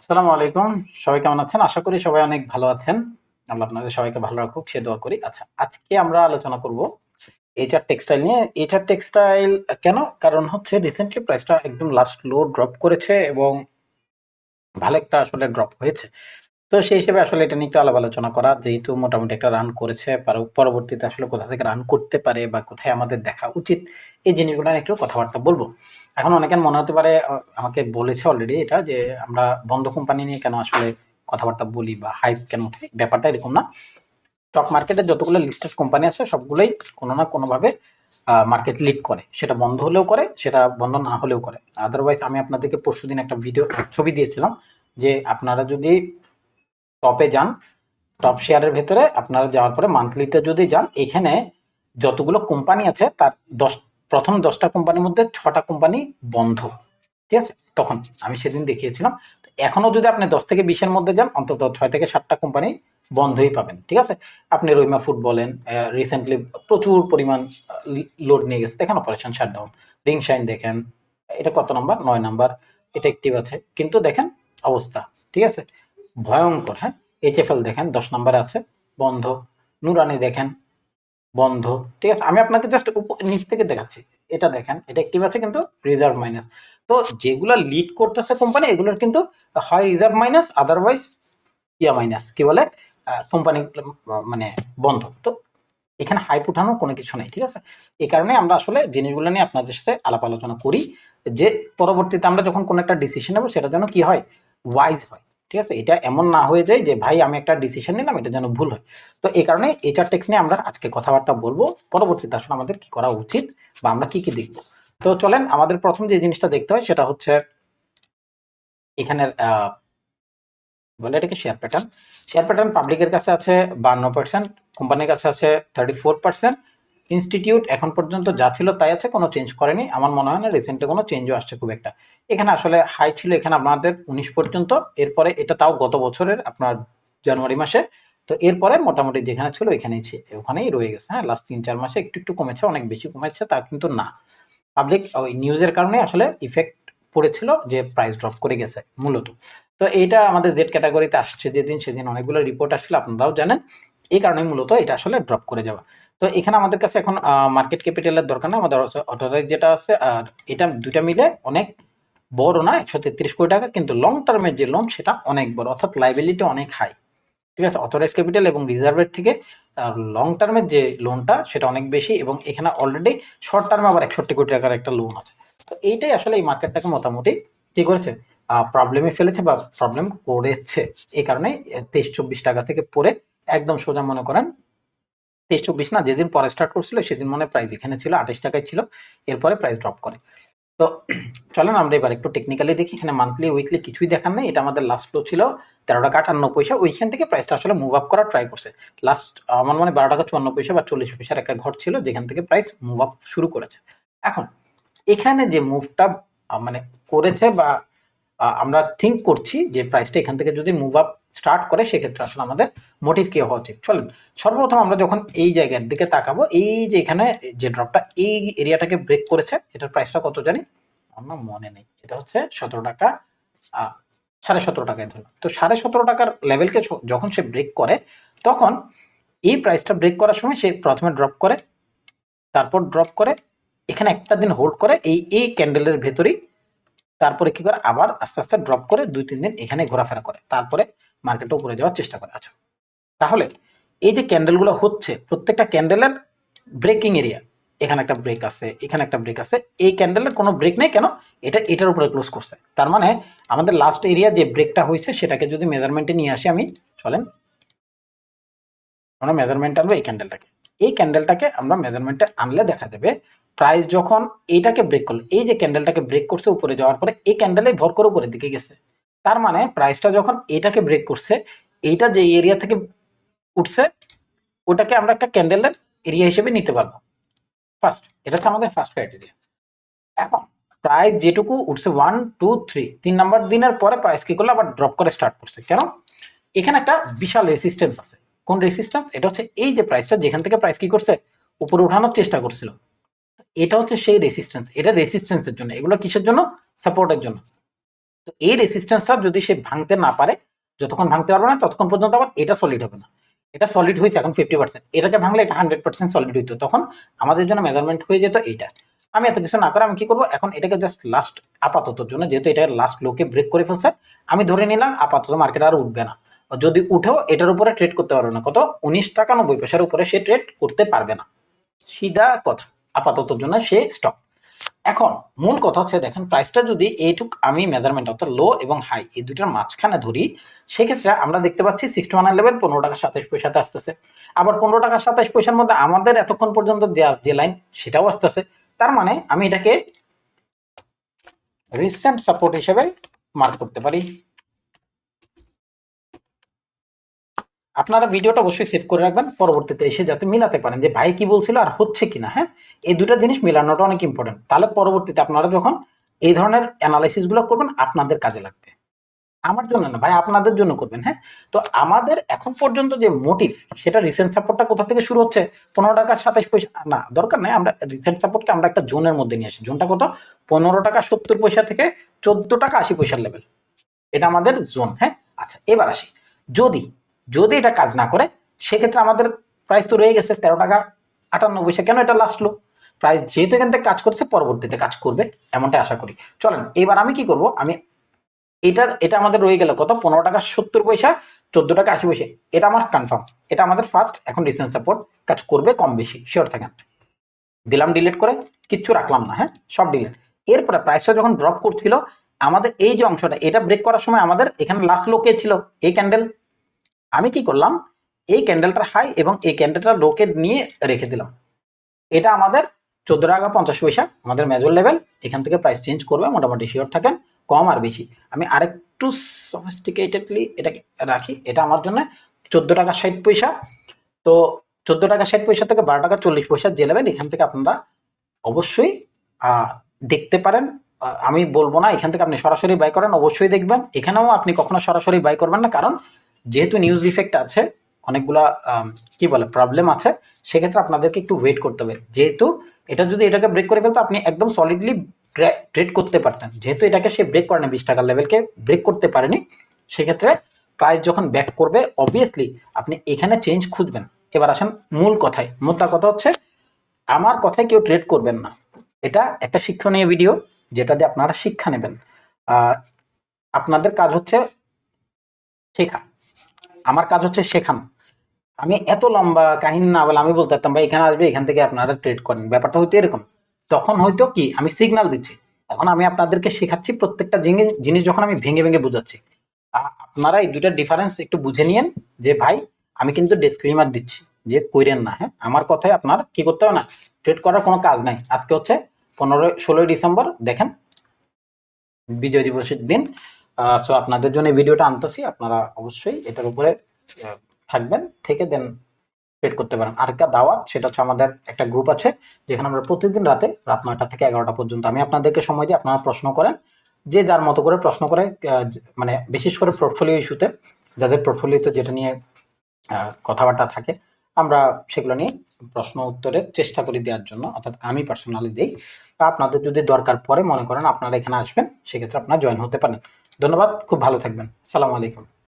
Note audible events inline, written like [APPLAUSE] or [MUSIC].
আসসালামু আলাইকুম। সবাই কেমন আছেন? আশা করি সবাই অনেক ভালো আছেন। আমরা আপনাদের সবাইকে ভালো রাখুক, সে দোয়া করি। আচ্ছা আজকে আমরা আলোচনা করব এইচআর টেক্সটাইল নিয়ে। এইচআর টেক্সটাইল কেন? কারণ হচ্ছে রিসেন্টলি প্রাইসটা একদম লাস্ট লো ড্রপ করেছে এবং ভালো একটা আসলে ড্রপ হয়েছে। তো সেই হিসেবে আসলে এটা নিয়ে একটু আলাপ আলোচনা করা, যেহেতু মোটামুটি একটা রান করেছে, পর- পরবর্তীতে আসলে কোথা থেকে রান করতে পারে বা কোথায় আমাদের দেখা উচিত, এই জিনিসগুলো একটু কথাবার্তা বলব। এখন অনেকের মনে হতে পারে আমাকে বলেছে অলরেডি এটা, যে আমরা বন্ধ কোম্পানি নিয়ে কেন আসলে কথাবার্তা বলি বা হাইপ কেন ওঠে ব্যাপারটা এরকম না। স্টক মার্কেটে যতগুলো লিস্টেড কোম্পানি আছে, সবগুলোই কোনো না কোনোভাবে মার্কেট লিড করে। সেটা বন্ধ হলেও করে, সেটা বন্ধ না হলেও করে। আদারওয়াইজ আমি আপনাদেরকে পরশুদিন একটা ভিডিও ছবি দিয়েছিলাম, যে আপনারা যদি টপে যান, টপ শেয়ারের ভেতরে আপনারা যাওয়ার পরে মান্থলিতে যদি যান, এখানে যতগুলো কোম্পানি আছে, তার দশ, প্রথম দশটা কোম্পানির মধ্যে ছটা কোম্পানি বন্ধ। ঠিক আছে? তখন আমি সেদিন দেখিয়েছিলাম। তো এখনও যদি আপনি দশ থেকে বিশের মধ্যে যান, অন্তত ছয় থেকে সাতটা কোম্পানি বন্ধই পাবেন। ঠিক আছে? আপনি রইমা ফুড বলেন রিসেন্টলি প্রচুর পরিমাণ লোড নিয়ে গেছে। দেখেন অপারেশন শাটডাউন রিং শাইন দেখেন, এটা কত নাম্বার নয় নাম্বার এটা অ্যাক্টিভ আছে। কিন্তু দেখেন অবস্থা। ঠিক আছে? ভয়ঙ্কর হ্যাঁ? এইচএফএল দেখেন, দশ নম্বরে আছে, বন্ধ। নুরানি দেখেন, বন্ধ। ঠিক আছে, আমি আপনাকে জাস্ট নিচ থেকে দেখাচ্ছি। এটা দেখেন, এটা অ্যাক্টিভ আছে কিন্তু রিজার্ভ মাইনাস তো যেগুলো লিড করতেছে কোম্পানি এগুলোর কিন্তু হয় রিজার্ভ মাইনাস আদারওয়াইজ ইয়া মাইনাস কি বলে? কোম্পানি মানে বন্ধ। তো এখানে হাইপ উঠানোর কোনো কিছু নেই, ঠিক আছে? এই কারণে আমরা আসলে জিনিসগুলো নিয়ে আপনাদের সাথে আলাপ আলোচনা করি যে পরবর্তীতে আমরা যখন কোনো একটা ডিসিশন নেব সেটা যেন কি হয়? ওয়াইজ হয়। ঠিক আছে? এটা এমন না হয়ে যায় যে, ভাই, আমি একটা ডিসিশন নিলাম, এটা যেন ভুল হয়। তো এই কারণে এইচআর টেক্স নিয়ে আমরা আজকে কথাবার্তা বলব। পরবর্তীতে আসলে আমাদের কি করা উচিত বা আমরা কি কি দেখব? তো চলেন, আমাদের প্রথম যে জিনিসটা দেখতে হয়, সেটা হচ্ছে এখানের বলে এটাকে শেয়ার প্যাটার্ন শেয়ার প্যাটার্ন পাবলিকের কাছে আছে বান্ন পার্সেন্ট কোম্পানির কাছে আছে থার্টি ফোর পার্সেন্ট ইনস্টিটিউট এখন পর্যন্ত যা ছিল তাই আছে, কোনো চেঞ্জ করেনি। আমার মনে হয় না রিসেন্টলি কোনো চেঞ্জও আসছে খুব একটা। এখানে আসলে হাই ছিল এখানে আপনাদের উনিশ পর্যন্ত। এরপরে এটা তাও গত বছরের আপনার জানুয়ারি মাসে। তো এরপরে মোটামুটি যেখানে ছিল ছি- ওখানেই রয়ে গেছে। হ্যাঁ লাস্ট তিন চার মাসে একটু একটু কমেছে, অনেক বেশি কমেছে, তা কিন্তু না। পাবলিক ওই নিউজের কারণে আসলে ইফেক্ট পড়েছিল যে প্রাইস ড্রপ করে গেছে, মূলত। তো এইটা আমাদের জেড ক্যাটাগরিতে আসছে যেদিন, সেদিন অনেকগুলো রিপোর্ট আসছিল, আপনারাও জানেন। এই কারণে মূলত এটা আসলে ড্রপ করে যাওয়া। তো এখানে আমাদের কাছে এখন মার্কেট ক্যাপিটালের দরকার না, আমাদের অটোরাইজ যেটা আছে আর এটা দুইটা মিলে অনেক বড় না, একশো তেত্রিশ কোটি টাকা, কিন্তু লং টার্মের যে লোন সেটা অনেক বড়, অর্থাৎ লাইবিলিটি অনেক হাই ঠিক আছে? অথরাইজ ক্যাপিটাল এবং রিজার্ভের থেকে লং টার্মের যে লোনটা সেটা অনেক বেশি এবং এখানে অলরেডি শর্ট টার্মে আবার একষট্টি কোটি টাকার একটা লোন আছে। তো এইটাই আসলে এই মার্কেটটাকে মোটামুটি কি করেছে? প্রবলেমে ফেলেছে বা প্রবলেম করেছে। এই কারণে তেইশ চব্বিশ টাকা থেকে পড়ে একদম সোজা মনে করেন। তেইশ চব্বিশ না, যেদিন পরে স্টার্ট করছিল, সেদিন মনে প্রাইস এখানে ছিল, আঠাশ টাকায় ছিল, এরপরে প্রাইস ড্রপ করে। তো [CLEARS THROAT] চলেন আমরা এবার একটু টেকনিক্যালি দেখি, এখানে মান্থলি উইকলি কিছুই দেখার নেই, এটা আমাদের লাস্ট ফ্লো ছিল তেরো টাকা আটান্ন পয়সা, ওইখান থেকে প্রাইসটা আসলে মুভ আপ করার ট্রাই করছে। লাস্ট আমার মনে বারো টাকা চুয়ান্ন পয়সা বা চল্লিশ পয়সার একটা ঘর ছিল, যেখান থেকে প্রাইস মুভ আপ শুরু করেছে। এখন, এখানে যে মুভটা মানে করেছে বা আমরা থিঙ্ক করছি যে প্রাইসটা এখান থেকে যদি মুভ আপ স্টার্ট করে, সেক্ষেত্রে আসলে আমাদের মোটিভ কি হওয়া উচিত। চলেন, সর্বপ্রথম আমরা যখন এই জায়গার দিকে তাকাবো, এই যে এখানে যে ড্রপটা এই এরিয়াটাকে ব্রেক করেছে, এটার প্রাইসটা কত জানি আমার মনে নেই। এটা হচ্ছে সতেরো টাকা সাড়ে সতেরো টাকায় ধরলাম তো সাড়ে সতেরো টাকার লেভেলকে যখন সে ব্রেক করে, তখন এই প্রাইসটা ব্রেক করার সময় সে প্রথমে ড্রপ করে, তারপর ড্রপ করে, এখানে একটা দিন হোল্ড করে, এই এই ক্যান্ডেলের ভেতরেই, তারপরে কি করে? আবার আস্তে আস্তে ড্রপ করে, দুই, তিন দিন এখানে ঘোরাফেরা করে। তারপরে মার্কেটে উপরে যাওয়ার চেষ্টা করে। আচ্ছা তাহলে এই যে ক্যান্ডেলগুলো হচ্ছে, প্রত্যেকটা ক্যান্ডেলের ব্রেকিং এরিয়া, এখানে একটা ব্রেক আছে, এখানে একটা ব্রেক আছে, এই ক্যান্ডেলের কোনো ব্রেক নেই কেন? এটা, এটার উপরে ক্লোজ করছে। তার মানে আমাদের লাস্ট এরিয়া যে ব্রেকটা হয়েছে, সেটাকে যদি মেজারমেন্টে নিয়ে আসি আমি, চলেন। আমরা মেজারমেন্ট আনব এই ক্যান্ডেলটাকে। এই ক্যান্ডেলটাকে আমরা মেজারমেন্টে আনলে দেখা যাবে প্রাইস যখন এইটাকে ব্রেক করল, এই যে ক্যান্ডেলটাকে ব্রেক করছে উপরে যাওয়ার পরে, এই ক্যান্ডেলে ভর করে উপরের দিকে গেছে। তার মানে প্রাইসটা যখন এটাকে ব্রেক করছে, এইটা যে এরিয়া থেকে উঠছে, ওটাকে আমরা একটা ক্যান্ডেলের এরিয়া হিসেবে নিতে পারব। ফার্স্ট এটা হচ্ছে আমাদের ফার্স্ট ক্রাইটেরিয়া এখন প্রাইস যেটুকু উঠছে ওয়ান টু থ্রি তিন নাম্বার দিনের পরে প্রাইস কি করল? আবার ড্রপ করে স্টার্ট করছে। কেন? এখানে একটা বিশাল রেসিস্টেন্স আছে। কোন রেসিস্টেন্স এটা হচ্ছে এই যে প্রাইসটা যেখান থেকে প্রাইস কি করছে? উপরে উঠানোর চেষ্টা করছিল। এটা হচ্ছে সেই রেসিস্টেন্স এটা রেসিস্টেন্সের জন্য। এগুলো কিসের জন্য? সাপোর্টের জন্য। তো এই রেসিস্ট্যান্সটা যদি সে ভাঙতে না পারে, যতক্ষণ ভাঙতে পারবে না, ততক্ষণ পর্যন্ত আবার এটা সলিড হবে না। এটা সলিড হয়েছে এখন ফিফটি পার্সেন্ট এটাকে ভাঙলে এটা হান্ড্রেড পার্সেন্ট সলিড হইতো। তখন আমাদের জন্য মেজারমেন্ট হয়ে যেত এইটা। আমি এত কিছু না করে আমি কি করব? এখন এটাকে জাস্ট লাস্ট আপাততর জন্য, যেহেতু এটা লাস্ট লোকে ব্রেক করে ফেলছে, আমি ধরে নিলাম আপাতত মার্কেট আর উঠবে না। যদি উঠেও এটার উপরে ট্রেড করতে পারবে না। কত? উনিশ টাকা নব্বই পয়সার উপরে সে ট্রেড করতে পারবে না। সিধা কথা। আপাততর জন্য সে স্টপ এখন মূল কথা হচ্ছে, দেখেন প্রাইসটা যদি এইটুক আমি মেজারমেন্ট অর্থাৎ লো এবং হাই এই দুইটার মাঝখানে ধরি, সেক্ষেত্রে আমরা দেখতে পাচ্ছি সিক্সটি ওয়ান ইলেভেন পনেরো টাকা সাতাশ পয়সাতে আসতেছে। আবার পনেরো টাকা সাতাশ পয়সার মধ্যে আমাদের এতক্ষণ পর্যন্ত দেওয়ার যে লাইন সেটাও আসতেছে। তার মানে আমি এটাকে রিসেন্ট সাপোর্ট হিসেবে মার্ক করতে পারি। আপনারা ভিডিওটা অবশ্যই সেভ করে রাখবেন, পরবর্তীতে এসে যাতে মিলাতে পারেন যে ভাই কি বলছিল আর হচ্ছে কিনা হ্যাঁ? এই দুটো জিনিস মিলানোটা অনেক ইম্পর্টেন্ট তাহলে পরবর্তীতে আপনারা যখন এই ধরনের অ্যানালাইসিসগুলো করবেন, আপনাদের কাজে লাগবে। আমার জন্য না, ভাই আপনাদের জন্য করবেন হ্যাঁ? তো আমাদের এখন পর্যন্ত যে মোটিভ সেটা রিসেন্ট সাপোর্টটা কোথা থেকে শুরু হচ্ছে? পনেরো টাকা সাতাশ পয়সা, না, দরকার নেই, আমরা রিসেন্ট সাপোর্টকে আমরা একটা জোনের মধ্যে নিয়ে আসি। জোনটা কত? পনেরো টাকা সত্তর পয়সা থেকে চোদ্দ টাকা আশি পয়সার লেভেল এটা আমাদের জোন হ্যাঁ? আচ্ছা এবার আসি। যদি যদি এটা কাজ না করে, সেক্ষেত্রে আমাদের প্রাইস তো রয়ে গেছে তেরো টাকা আটান্ন পয়সা। কেন এটা লাস্ট লো প্রাইস যেহেতু এখান থেকে কাজ করছে, পরবর্তীতে কাজ করবে, এমনটাই আশা করি। চলেন, এবার আমি কি করব? আমি এটার, এটা আমাদের রয়ে গেল কত? পনেরো টাকা সত্তর পয়সা, চোদ্দ টাকা আশি পয়সা। এটা আমার কনফার্ম এটা আমাদের ফার্স্ট এখন রিসেন্ট সাপোর্ট কাজ করবে কম বেশি। শিওর থাকেন দিলাম ডিলিট করে, কিচ্ছু রাখলাম না হ্যাঁ? সব ডিলিট এরপরে প্রাইসটা যখন ড্রপ করছিল, আমাদের এই যে অংশটা, এটা ব্রেক করার সময় আমাদের এখানে লাস্ট লোকে ছিল? এই ক্যান্ডেল আমি কি করলাম? এই ক্যান্ডেলটার হাই এবং এই ক্যান্ডেলটার লোকে নিয়ে রেখে দিলাম। এটা আমাদের চোদ্দ টাকা পঞ্চাশ পয়সা, আমাদের মেজর লেভেল এখান থেকে প্রাইস চেঞ্জ করবে, মোটামুটি শিওর থাকেন, কম আর বেশি। আমি আরেকটু সফিস্টিকেটেডলি এটাকে রাখি, এটা আমার জন্য চোদ্দ টাকা ষাট পয়সা। তো চোদ্দ টাকা ষাট পয়সা থেকে বারো টাকা চল্লিশ পয়সা যে লেভেল এখান থেকে আপনারা অবশ্যই দেখতে পারেন। আমি বলব না, এখান থেকে আপনি সরাসরি বাই করেন, অবশ্যই দেখবেন। এখানেও আপনি কখনো সরাসরি বাই করবেন না, কারণ যেহেতু নিউজ ইফেক্ট আছে, অনেকগুলা কি বলে প্রবলেম আছে, সেক্ষেত্রে আপনাদেরকে একটু ওয়েট করতে হবে। যেহেতু এটা যদি এটাকে ব্রেক করে ফেলতো, আপনি একদম সলিডলি ট্রেড করতে পারতেন। যেহেতু এটাকে সে ব্রেক করেনি বিশ টাকার লেভেলকে ব্রেক করতে পারেনি, সেক্ষেত্রে প্রাইস যখন ব্যাক করবে অবভিয়াসলি আপনি এখানে চেঞ্জ খুঁজবেন। এবার আসেন মূল কথায়। মোদ্দা কথা হচ্ছে, আমার কথায় কেউ ট্রেড করবেন না। এটা একটা শিক্ষণীয় ভিডিও যেটা দিয়ে আপনারা শিক্ষা নেবেন। আপনাদের কাজ হচ্ছে শেখা। আমার কাজ হচ্ছে শেখানো। আমি এত লম্বা কাহিনী না বলে আমি বলতে পারতাম, ভাই, এখানে আসবে, এখান থেকে আপনারা ট্রেড করেন। ব্যাপারটা হয়তো এরকম। তখন হয়তো কি, আমি সিগন্যাল দিচ্ছি। এখন আমি আপনাদেরকে শেখাচ্ছি প্রত্যেকটা জিনিস জিনিস যখন আমি ভেঙে ভেঙে বোঝাচ্ছি। আপনারা এই দুইটা ডিফারেন্স একটু বুঝে নিয়েন যে, ভাই, আমি কিন্তু ডিসক্লেমার দিচ্ছি যে, কইরেন না হ্যাঁ? আমার কথায় আপনার কি করতে হবে না? ট্রেড করার কোনো কাজ নাই। আজকে হচ্ছে পনেরোই, ষোলোই ডিসেম্বর, দেখেন, বিজয় দিবসের দিন। সো আপনাদের জন্য ভিডিওটা আনতেছি। আপনারা অবশ্যই এটার উপরে থাকবেন, থেকে দেন ট্রেড করতে পারেন। আরেকটা দাওয়াত, সেটা হচ্ছে আমাদের একটা গ্রুপ আছে, যেখানে আমরা প্রতিদিন রাতে রাত নয়টা থেকে এগারোটা পর্যন্ত আমি আপনাদেরকে সময় দিই আপনারা প্রশ্ন করেন, যে যার মতো করে প্রশ্ন করে মানে বিশেষ করে পোর্টফোলিও ইস্যুতে যাদের পোর্টফোলিওতে যেটা নিয়ে কথাবার্তা থাকে, আমরা সেগুলো নিয়ে প্রশ্ন উত্তরের চেষ্টা করি দেওয়ার জন্য, অর্থাৎ আমি পার্সোনালি দিই। আপনাদের যদি দরকার পরে মনে করেন আপনারা এখানে আসবেন, সেক্ষেত্রে আপনারা জয়েন হতে পারেন। ধন্যবাদ খুব ভালো থাকবেন। সালাম আলাইকুম।